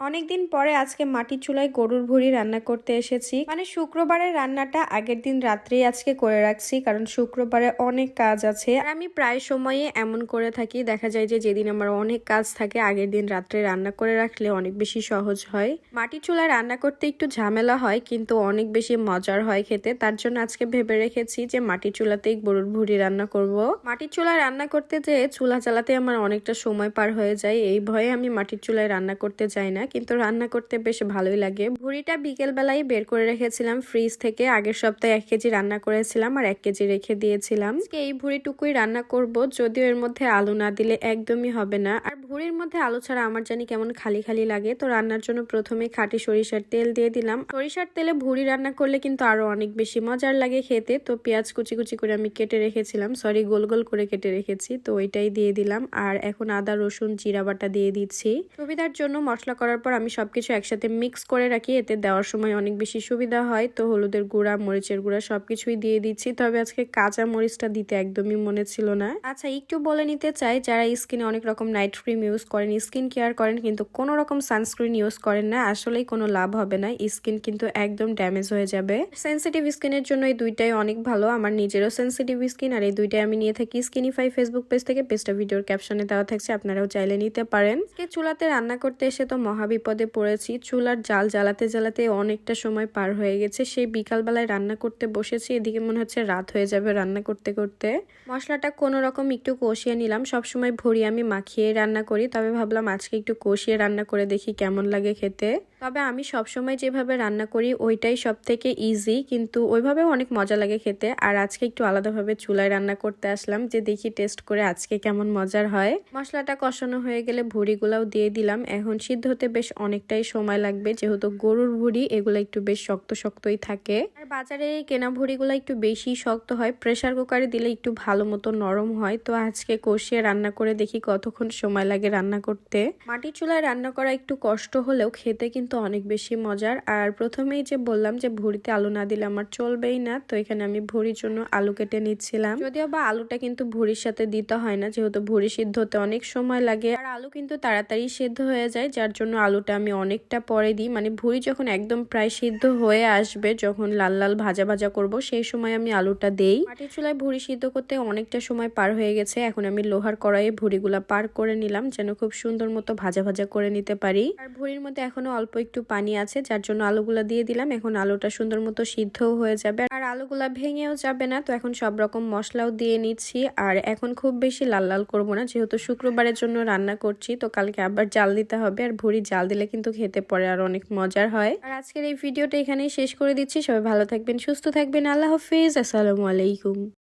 অনেকদিন পরে আজকে মাটির চুলায় গরুর ভুড়ি রান্না করতে এসেছি। মানে শুক্রবারের রান্নাটা আগের দিন রাত্রেই আজকে করে রাখছি, কারণ শুক্রবারে অনেক কাজ আছে। আর আমি প্রায় সময়ে এমন করে থাকি, দেখা যায় যে যেদিন আমার অনেক কাজ থাকে, আগের দিন রাত্রে রান্না করে রাখলে অনেক বেশি সহজ হয়। মাটির চুলায় রান্না করতে একটু ঝামেলা হয়, কিন্তু অনেক বেশি মজার হয় খেতে। তার জন্য আজকে ভেবে রেখেছি যে মাটির চুলাতেই গরুর ভুড়ি রান্না করব। মাটির চুলায় রান্না করতে যেয়ে চুলা চালাতে আমার অনেকটা সময় পার হয়ে যায়। এই ভয়ে আমি মাটির চুলায় রান্না করতে যাই না। কিন্তু রান্না করতে বেশ ভালোই লাগে। ভুড়িটা বিকেল বেলায় বের করে রেখেছিলাম ফ্রিজ থেকে। আগের সপ্তাহে এক কেজি রান্না করেছিলাম আর এক কেজি রেখে দিয়েছিলাম। এই ভুড়িটুকুই রান্না করব, যদিও এর মধ্যে আলু না দিলে একদমই হবে না। আর ভুড়ির মধ্যে আলু ছাড়া আমার জানি কেমন খালি খালি লাগে। তো রান্নার জন্য প্রথমে খাঁটি সরিষার তেল দিয়ে দিলাম। সরিষার তেলে ভুড়ি রান্না করলে কিন্তু আরও অনেক বেশি মজার লাগে খেতে। তো পেঁয়াজ কুচি কুচি করে আমি কেটে রেখেছিলাম। সরি, গোল গোল করে কেটে রেখেছি। তো ওইটাই দিয়ে দিলাম। আর এখন আদা, রসুন, জিরা বাটা দিয়ে দিচ্ছি। সুবিধার জন্য মশলা করার পর আমি সবকিছু একসাথে মিক্স করে রাখি, এতে দেওয়ার সময় অনেক বেশি সুবিধা হয়। তো হলুদের গুঁড়া, মরিচের গুঁড়া সব কিছুই দিয়ে দিচ্ছি। তবে আজকে কাঁচা মরিচটা দিতে একদমই মনে ছিল না। আচ্ছা একটু বলে নিতে চাই, যারা স্কিনে অনেক রকম নাইট ক্রিম ইউজ করেন স্কিন কেয়ার করেন, কিন্তু কোনো রকম সানস্ক্রিন ইউজ করেন না, আসলেই কোনো লাভ হবে না। স্কিন কিন্তু একদম ড্যামেজ হয়ে যাবে। সেন্সিটিভ স্কিনের জন্য এই দুইটাই অনেক ভালো। আমার নিজেরও সেন্সিটিভ স্কিন আর এই দুইটাই আমি নিয়ে থাকি স্কিনিফাই ফেসবুক পেজ থেকে। পেজটা ভিডিওর ক্যাপশনে দেওয়া থাকছে, আপনারাও চাইলে নিতে পারেন। চুলাতে রান্না করতে এসে তো মহাবিপদে পড়েছি। চুলার জাল জ্বালাতে জ্বালাতে অনেকটা সময় পার হয়ে গেছে। সেই বিকালবেলায় রান্না করতে বসেছি, এদিকে মনে হচ্ছে রাত হয়ে যাবে রান্না করতে করতে। মশলাটা কোনো রকম একটু কষিয়ে নিলাম। সবসময় ভরি আমি মাখিয়ে রান্না করি, তবে ভাবলাম আজকে একটু কষিয়ে রান্না করে দেখি কেমন লাগে খেতে। তবে আমি সবসময় যেভাবে রান্না করি, ওইটাই সব থেকে ইজি কিন্তু ওইভাবেও অনেক মজা লাগে খেতে। আর আজকে একটু আলাদাভাবে চুলায় রান্না করতে আসলাম যে দেখি টেস্ট করে আজকে কেমন মজার হয়। মশলাটা কষানো হয়ে গেলে ভুড়িগুলাও দিয়ে দিলাম। এখন সিদ্ধ হতে বেশ অনেকটাই সময় লাগবে। যেহেতু গরুর ভুড়ি, এগুলো একটু বেশ শক্ত শক্তই থাকে। আর বাজারে কেনা ভুড়িগুলো একটু বেশি শক্ত হয়। প্রেসার কুকারে দিলে একটু ভালো মতো নরম হয়। তো আজকে কষিয়ে রান্না করে দেখি কতক্ষণ সময় লাগে রান্না করতে। মাটির চুলায় রান্না করা একটু কষ্ট হলেও খেতে কিন্তু কিন্তু অনেক বেশি মজার। আর প্রথমেই যে বললাম যে ভুড়িতে আলু না দিলে আমার চলবেই না, তো এখানে আমি ভুড়ির জন্য আলু কেটে নিচ্ছিলাম। যদিও বা আলুটা কিন্তু ভুড়ির সাথে দিতে হয় না, যেহেতু ভুড়ি সিদ্ধ হতে অনেক সময় লাগে। আর আলু কিন্তু তাড়াতাড়ি সিদ্ধ হয়ে যায়, যার জন্য আলুটা আমি অনেকটা পরে দিই। মানে ভুড়ি যখন একদম প্রায় সিদ্ধ হয়ে আসবে, যখন লাল লাল ভাজা ভাজা করব, সেই সময় আমি আলুটা দেই। মাটির চুলায় ভুড়ি সিদ্ধ করতে অনেকটা সময় পার হয়ে গেছে, এখন আমি লোহার কড়াইয়ে ভুড়িগুলা পার করে নিলাম, যেন খুব সুন্দর মতো ভাজা ভাজা করে নিতে পারি। আর ভুড়ির মধ্যে এখনও অল্প একটু পানি আছে, যার জন্য আলুগুলা দিয়ে দিলাম। এখন আলুটা সুন্দর মতো সিদ্ধও হয়ে যাবে। আর আলুগুলা ভেঙেও যাবে না, তো এখন সব রকম মশলাও দিয়ে নিচ্ছি। আর এখন খুব বেশি লাল লাল করব না, যেহেতু শুক্রবারের জন্য রান্না করছি, তো কালকে আবার জাল দিতে হবে। আর ভুড়ি জাল দিলে কিন্তু খেতে পরে আর অনেক মজার হয়। আর আজকের এই ভিডিওটা এখানেই শেষ করে দিচ্ছি। সবাই ভালো থাকবেন, সুস্থ থাকবেন। আল্লাহ হাফিজ। আসসালামু আলাইকুম।